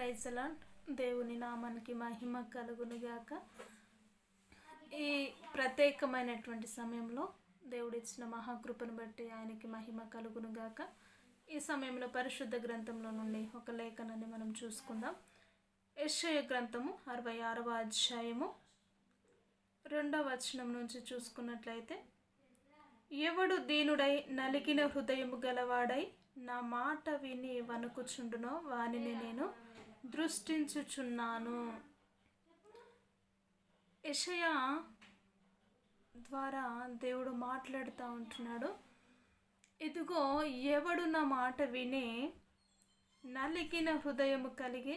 ప్రైజలా దేవుని నామానికి మహిమ కలుగునుగాక. ఈ ప్రత్యేకమైనటువంటి సమయంలో దేవుడిచ్చిన మహాకృపను బట్టి ఆయనకి మహిమ కలుగునుగాక. ఈ సమయంలో పరిశుద్ధ గ్రంథంలో నుండి ఒక లేఖనాన్ని మనం చూసుకుందాం. యశ్వయ గ్రంథము అరవై ఆరవ అధ్యాయము రెండవ వచనం నుంచి చూసుకున్నట్లయితే ఎవడు దీనుడై నలిగిన హృదయము గలవాడై నా మాట విని వణుకుచుండునో వానిని నేను దృష్టించుచున్నాను. యషయా ద్వారా దేవుడు మాట్లాడుతూ ఉంటున్నాడు. ఇదిగో ఎవడు నా మాట విని నలిగిన హృదయము కలిగి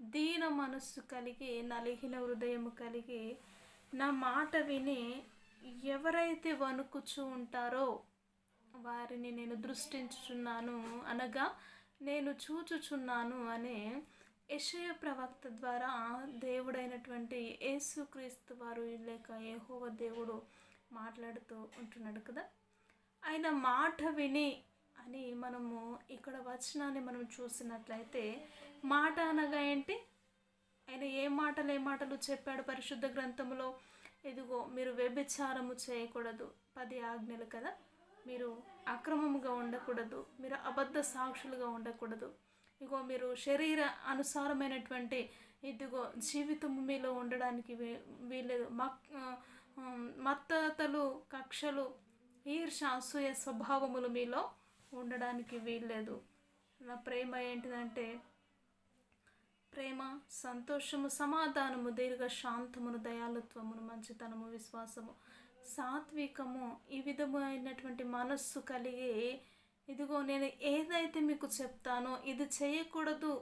దీన మనస్సు కలిగి నలిగిన హృదయము కలిగి నా మాట విని ఎవరైతే వణుకుచూ ఉంటారో వారిని నేను దృష్టించుచున్నాను అనగా నేను చూచుచున్నాను అనే యషయ ప్రవక్త ద్వారా దేవుడైనటువంటి యేసుక్రీస్తు వారు లేక ఏహోవ దేవుడు మాట్లాడుతూ ఉంటున్నాడు కదా? ఆయన మాట విని అని మనము ఇక్కడ వచనాన్ని మనం చూసినట్లయితే మాట అనగా ఏంటి? ఆయన ఏ మాటలు ఏ మాటలు చెప్పాడు పరిశుద్ధ గ్రంథములో? ఇదిగో మీరు వ్యభిచారము చేయకూడదు. పది ఆజ్ఞలు కదా? మీరు అక్రమముగా ఉండకూడదు. మీరు అబద్ధ సాక్షులుగా ఉండకూడదు. ఇగో మీరు శరీర అనుసారమైనటువంటి ఇదిగో జీవితము మీలో ఉండడానికి వీ వీలేదు మక్ మత్తతలు కక్షలు ఈర్ష అసూయ స్వభావములు మీలో ఉండడానికి వీల్లేదు. నా ప్రేమ ఏంటిదంటే ప్రేమ సంతోషము సమాధానము దీర్ఘ శాంతమును దయాలుత్వమును మంచితనము విశ్వాసము సాత్వికము ఈ విధమైనటువంటి మనస్సు కలిగి ఇదిగో నేను ఏదైతే మీకు చెప్తానో ఇది చేయకూడదు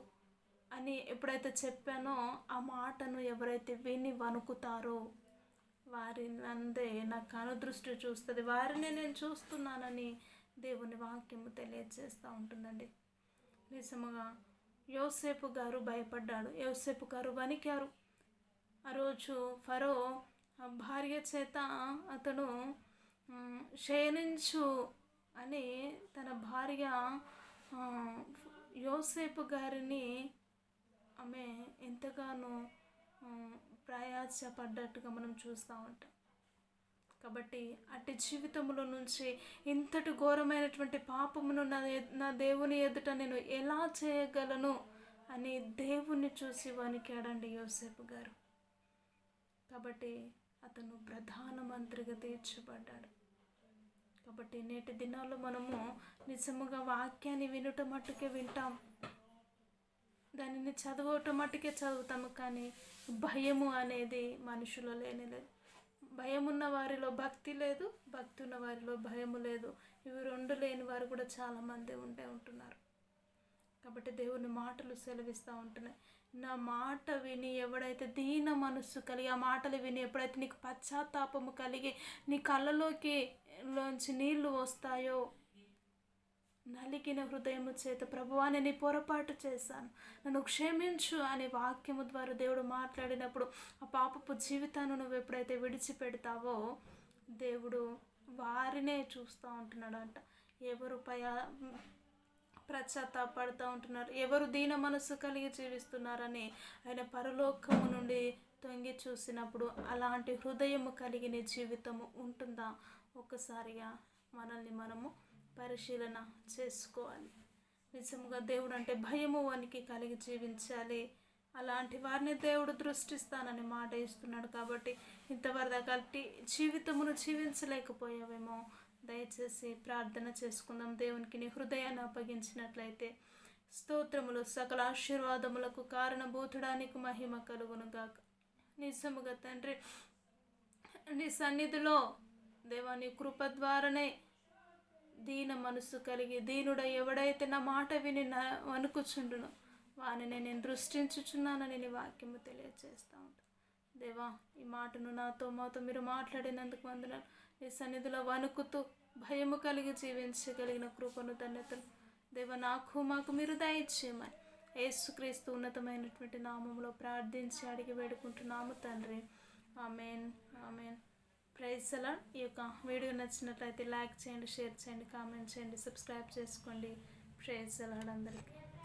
అని ఎప్పుడైతే చెప్పానో ఆ మాటను ఎవరైతే విని వణుకుతారో వారి నందే నాకు కనుదృష్టి చూస్తుంది. వారిని నేను చూస్తున్నానని దేవుని వాక్యము తెలియజేస్తూ ఉంటుందండి. నిజముగా యోసేపు గారు భయపడ్డాడు. యోసేపు గారు వణికారు. ఆ రోజు ఫరో భార్య చేత అతను శయనించు అని తన భార్య యోసేపు గారిని ఆమె ఎంతగానో ప్రయాసపడ్డట్టుగా మనం చూస్తూ ఉంటాం. కాబట్టి అట్టి జీవితంలో నుంచి ఇంతటి ఘోరమైనటువంటి పాపమును నా నా దేవుని ఎదుట నేను ఎలా చేయగలను అని దేవుణ్ణి చూసి వణికాడండి యోసేపు గారు. కాబట్టి అతను ప్రధానమంత్రిగా తీర్చబడ్డాడు. కాబట్టి నేటి దినాల్లో మనము నిజముగా వాక్యాన్ని వినుట మట్టుకే వింటాం. దానిని చదవటం మట్టుకే చదువుతాము కానీ భయము అనేది మనుషులో లేని లేదు. భయం ఉన్న వారిలో భక్తి లేదు భక్తి ఉన్న వారిలో భయము లేదు. ఇవి రెండు లేని వారు కూడా చాలామంది ఉండే ఉంటున్నారు. కాబట్టి దేవుని మాటలు సెలవిస్తూ ఉంటున్నాయి. నా మాట విని ఎవడైతే దీన మనస్సు కలిగి ఆ మాటలు విని ఎప్పుడైతే నీకు పశ్చాత్తాపము కలిగి నీ కళ్ళలోకి లోంచి నీళ్ళు వస్తాయో? నలిగిన హృదయము చేత ప్రభువాని నేను పొరపాటు చేశాను. నన్ను క్షమించు అనే వాక్యము ద్వారా దేవుడు మాట్లాడినప్పుడు ఆ పాపపు జీవితాన్ని నువ్వు ఎప్పుడైతే విడిచిపెడతావో దేవుడు వారినే చూస్తూ ఉంటున్నాడంట. ఎవరు పయా పశ్చాత్తాపడుతూ ఉంటున్నారు? ఎవరు దీన మనస్సు కలిగి జీవిస్తున్నారని ఆయన పరలోకము నుండి తొంగి చూసినప్పుడు అలాంటి హృదయము కలిగిన జీవితము ఉంటుందా? ఒక్కసారిగా మనల్ని మనము పరిశీలన చేసుకోవాలి. నిజముగా దేవుడు అంటే భయము వానికి కలిగి జీవించాలి. అలాంటి వారిని దేవుడు దృష్టిస్తానని మాట ఇస్తున్నాడు కాబట్టి ఇంతవరకు కలిపి జీవితమును జీవించలేకపోయావేమో. దయచేసి ప్రార్థన చేసుకుందాం. దేవునికి నీ హృదయాన్ని అప్పగించినట్లయితే స్తోత్రములు సకల ఆశీర్వాదములకు కారణభూతుడానికి మహిమ కలుగునుగాక. నిజముగా తండ్రి నీ సన్నిధిలో దేవాని కృప ద్వారానే దీన మనసు కలిగి దీనుడ ఎవడైతే నా మాట విని నా వణుకుచుండును వానిని నేను దృష్టించుచున్నానని నీ వాక్యము తెలియజేస్తూ ఉంటాను దేవా ఈ మాటను నాతో మాతో మీరు మాట్లాడినందుకు వందనాలు. నీ సన్నిధిలో వణుకుతూ భయము కలిగి జీవించగలిగిన కృపను ధన్యతలు దేవ నాకు మాకు మీరు దయచేయమని. యేసుక్రీస్తు ఉన్నతమైనటువంటి నామంలో ప్రార్థించి అడిగి వేడుకుంటున్నాము తండ్రి. ఆమెన్. ఆమెన్. ప్రైజ్ అలా. ఈ యొక్క వీడియో నచ్చినట్లయితే లైక్ చేయండి షేర్ చేయండి కామెంట్ చేయండి సబ్స్క్రైబ్ చేసుకోండి. ప్రైజ్ అలాడ్ అందరికీ.